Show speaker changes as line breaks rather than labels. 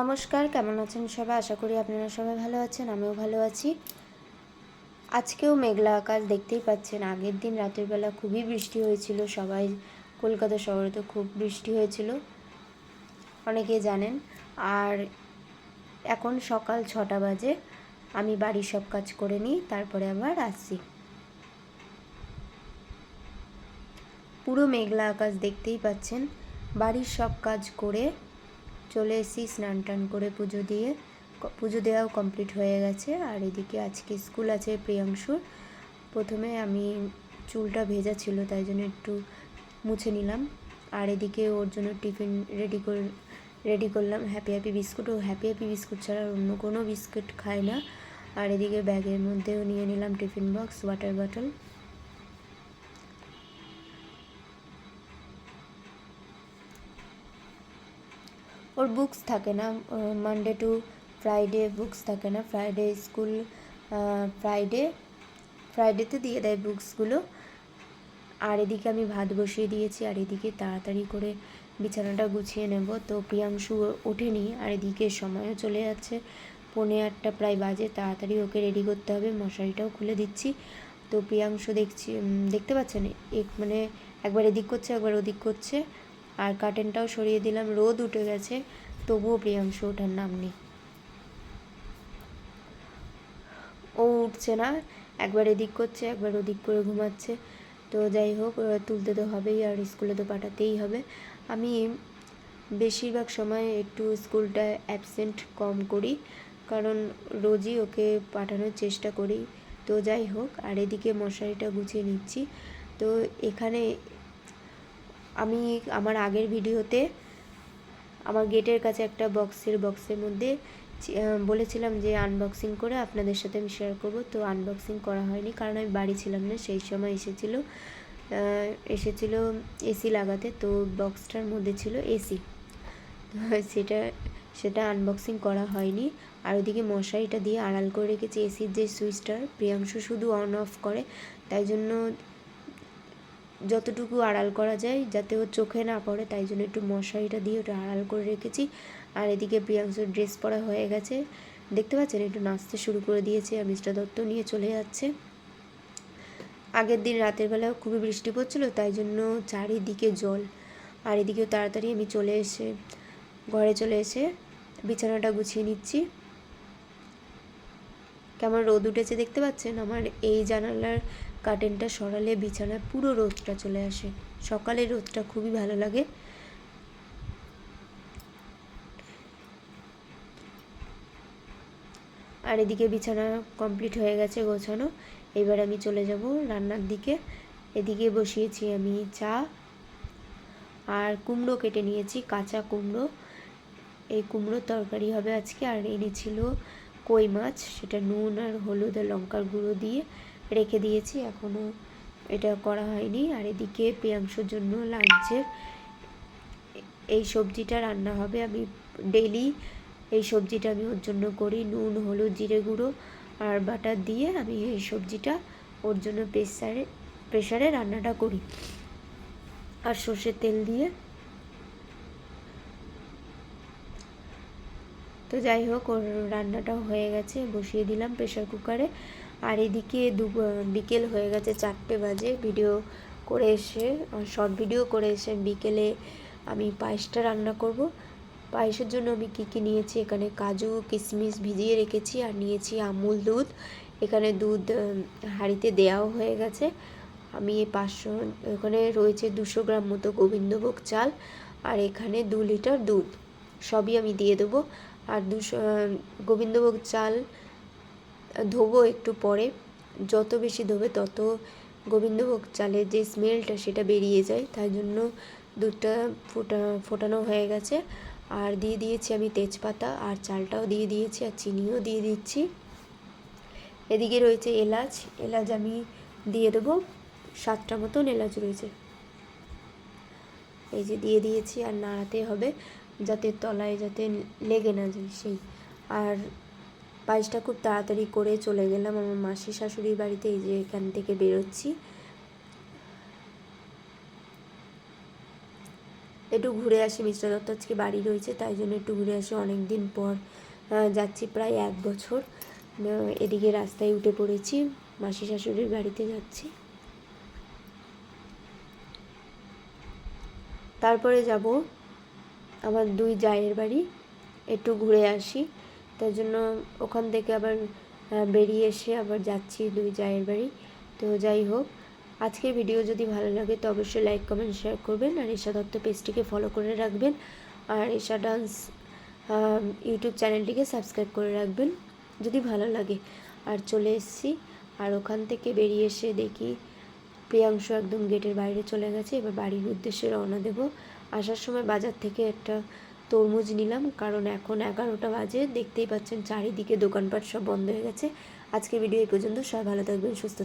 নমস্কার, কেমন আছেন সবাই? আশা করি আপনারা সবাই ভালো আছেন, আমিও ভালো আছি। আজকেও মেঘলা আকাশ দেখতেই পাচ্ছেন। আগের দিন রাতের বেলা খুবই বৃষ্টি হয়েছিল। সবাই কলকাতা শহরে তো খুব বৃষ্টি হয়েছিল অনেকেই জানেন। আর এখন সকাল ছটা বাজে। আমি বাড়ির সব কাজ করে নিই, তারপরে আবার আসছি। পুরো মেঘলা আকাশ দেখতেই পাচ্ছেন। বাড়ির সব কাজ করে চলে এসেছি, স্নান টান করে পুজো দিয়ে। পুজো দেওয়াও কমপ্লিট হয়ে গেছে। আর এদিকে আজকে স্কুল আছে প্রিয়াংশুর। প্রথমে আমি চুলটা ভেজা ছিল, তাই জন্য একটু মুছে নিলাম। আর এদিকে ওর জন্য টিফিন রেডি করে, রেডি করলাম। হ্যাপি হ্যাপি বিস্কুট ও হ্যাপি হ্যাপি বিস্কুট ছাড়া অন্য কোনো বিস্কুট খায় না। আর এদিকে ব্যাগের মধ্যেও নিয়ে নিলাম টিফিন বক্স, ওয়াটার বটল। ওর বুকস থাকে না মানডে টু ফ্রাইডে বুকস থাকে না ফ্রাইডে স্কুল ফ্রাইডে ফ্রাইডেতে দিয়ে দেয় বুকসগুলো আর এদিকে আমি ভাত বসিয়ে দিয়েছি, আর এদিকে তাড়াতাড়ি করে বিছানাটা গুছিয়ে নেব। তো প্রিয়াংশু ওঠেনি, আর এদিকে সময়ও চলে যাচ্ছে। পৌনে আটটা প্রায় বাজে, তাড়াতাড়ি ওকে রেডি করতে হবে, মশারিটাও খুলে দিচ্ছি। তো প্রিয়াংশু দেখছি দেখতে পাচ্ছেন? এক মানে একবার এদিক করছে, একবার ওদিক করছে। আর কার্টেনটাও সরিয়ে দিলাম, রোদ উঠে গেছে। তবুও প্রিয়াংশু, ওঠার নাম নেই। ও উঠছে না, একবার এদিক করছে, একবার ওদিক করে ঘুমাচ্ছে। তো যাই হোক তুলতে তো হবেই আর স্কুলে তো পাঠাতেই হবে। আমি বেশিরভাগ সময় একটু স্কুলটা অ্যাবসেন্ট কম করি, কারণ রোজই ওকে পাঠানোর চেষ্টা করি। তো যাই হোক, আর এদিকে মশারিটা গুছিয়ে নিচ্ছি। তো এখানে আমি আমার আগের ভিডিওতে আমার গেটের কাছে একটা বক্সের বক্সের মধ্যে বলেছিলাম যে আনবক্সিং করে আপনাদের সাথে আমি শেয়ার করব। তো আনবক্সিং করা হয়নি কারণ আমি বাড়ি ছিলাম না, সেই সময় এসেছিল এসেছিল এসি লাগাতে। তো বক্সটার মধ্যে ছিল এসি সেটা সেটা আনবক্সিং করা হয়নি। আর ওদিকে মশারিটা দিয়ে আড়াল করে রেখেছি। এসির যে সুইচটা প্রিয়াংশু শুধু অন অফ করে। তাই জন্য যতটুকু আড়াল করা যায় যাতে ও চোখে না পড়ে, তাই জন্য একটু মশারিটা দিয়ে ওটা আড়াল করে রেখেছি। আর এদিকে প্রিয়াংশুর ড্রেস পরা হয়ে গেছে। দেখতে পাচ্ছেন? একটু নাচতে শুরু করে দিয়েছে। আর মিস্টার দত্ত নিয়ে চলে যাচ্ছে। আগের দিন রাতের বেলাও খুবই বৃষ্টি পড়ছিল, তাই জন্য চারিদিকে জল। আর এদিকেও তাড়াতাড়ি আমি চলে এসে, ঘরে চলে এসে বিছানাটা গুছিয়ে নিচ্ছি। কেমন রোদ উঠেছে দেখতে পাচ্ছেন? আমার এই জানালার কার্টেনটা সরালে বিছানায় পুরো রোদটা চলে আসে। সকালে রোদটা খুবই ভালো লাগে। আর এদিকে বিছানা কমপ্লিট হয়ে গেছে গোছানো। এবার আমি চলে যাব রান্নার দিকে। এদিকে বসিয়েছি আমি চা আর কুমড়ো কেটে নিয়েছি, কাঁচা কুমড়ো। এই কুমড়োর তরকারি হবে আজকে, আর এনেছিল কই মাছ, সেটা নুন আর হলুদ আর লঙ্কার গুঁড়ো দিয়ে। রেখে দিয়েছি এখনও এটা করা হয়নি। আর এদিকে প্রিয়াংশুর জন্য লাঞ্চের এই সবজিটা রান্না হবে। আমি ডেলি এই সবজিটা আমি ওর জন্য করি, নুন, হলুদ, জিরে গুঁড়ো আর বাটার দিয়ে আমি এই সবজিটা ওর জন্য প্রেসারে প্রেসারে রান্নাটা করি। আর সর্ষের তেল দিয়ে। তো যাই হোক, ওর রান্নাটাও হয়ে গেছে। বসিয়ে দিলাম প্রেশার কুকারে। আর এদিকে দু বিকেল হয়ে গেছে চারটে বাজে। ভিডিও করে এসে শর্ট ভিডিও করে এসে বিকেলে আমি পায়েসটা রান্না করব। পায়েসের জন্য আমি কী কী নিয়েছি? এখানে কাজু কিশমিশ ভিজিয়ে রেখেছি আর নিয়েছি আমুল দুধ। এখানে দুধ হাঁড়িতে দেওয়াও হয়ে গেছে। আমি এই পাঁচশো, এখানে রয়েছে দুশো গ্রাম মতো গোবিন্দভোগ চাল আর এখানে দু লিটার দুধ। সবই আমি দিয়ে দেবো। আর দুশো গোবিন্দভোগ চাল ধোবো একটু পরে। যত বেশি ধোবে তত গোবিন্দভোগ চালের যে স্মেলটা সেটা বেরিয়ে যায়। তাই জন্য দুধটা ফোটা, ফোটানো হয়ে গেছে। আর দিয়ে দিয়েছি আমি তেজপাতা, আর চালটাও দিয়ে দিয়েছি, আর চিনিও দিয়ে দিচ্ছি। এদিকে রয়েছে এলাচ। এলাচ আমি দিয়ে দেবো। সাতটা মতন এলাচ রয়েছে। এই যে দিয়ে দিয়েছি, আর নাড়াতে হবে যাতে তলায় যাতে লেগে না যায় সেই। আর পায়েসটা খুব তাড়াতাড়ি করে চলে গেলাম আমার মাসি শাশুড়ির বাড়িতে, এই যে এখান থেকে বেরোচ্ছি। একটু ঘুরে আসি, মিস্টার দত্ত আজকে বাড়ি রয়েছে, তাই জন্য একটু ঘুরে আসি। অনেক দিন পর যাচ্ছি প্রায় এক বছর। এদিকে রাস্তায় উঠে পড়েছি, মাসি শাশুড়ির বাড়িতে যাচ্ছি। তারপরে যাব, আমার দুই জায়ের বাড়ি, একটু ঘুরে আসি। তার জন্য ওখান থেকে আবার বেরিয়ে এসে আবার যাচ্ছি দুই জায়ের বাড়ি। তো যাই হোক, আজকের ভিডিও যদি ভালো লাগে তো অবশ্যই লাইক কমেন্ট শেয়ার করবেন আর ঈশা দত্ত পেজটিকে ফলো করে রাখবেন। আর ঈশা ডান্স ইউটিউব চ্যানেলটিকে সাবস্ক্রাইব করে রাখবেন যদি ভালো লাগে। আর চলে এসেছি, আর ওখান থেকে বেরিয়ে এসে দেখি প্রিয়াংশু একদম গেটের বাইরে চলে গেছে। এবার বাড়ির উদ্দেশ্যে রওনা দেব। আসার সময় বাজার থেকে একটা তরমুজ নিলাম, কারণ এখন এগারোটা বাজে, দেখতেই পাচ্ছেন চারিদিকে দোকানপাট সব বন্ধ হয়ে গেছে। আজকে ভিডিও এই পর্যন্ত, সবাই ভালো থাকবেন, সুস্থ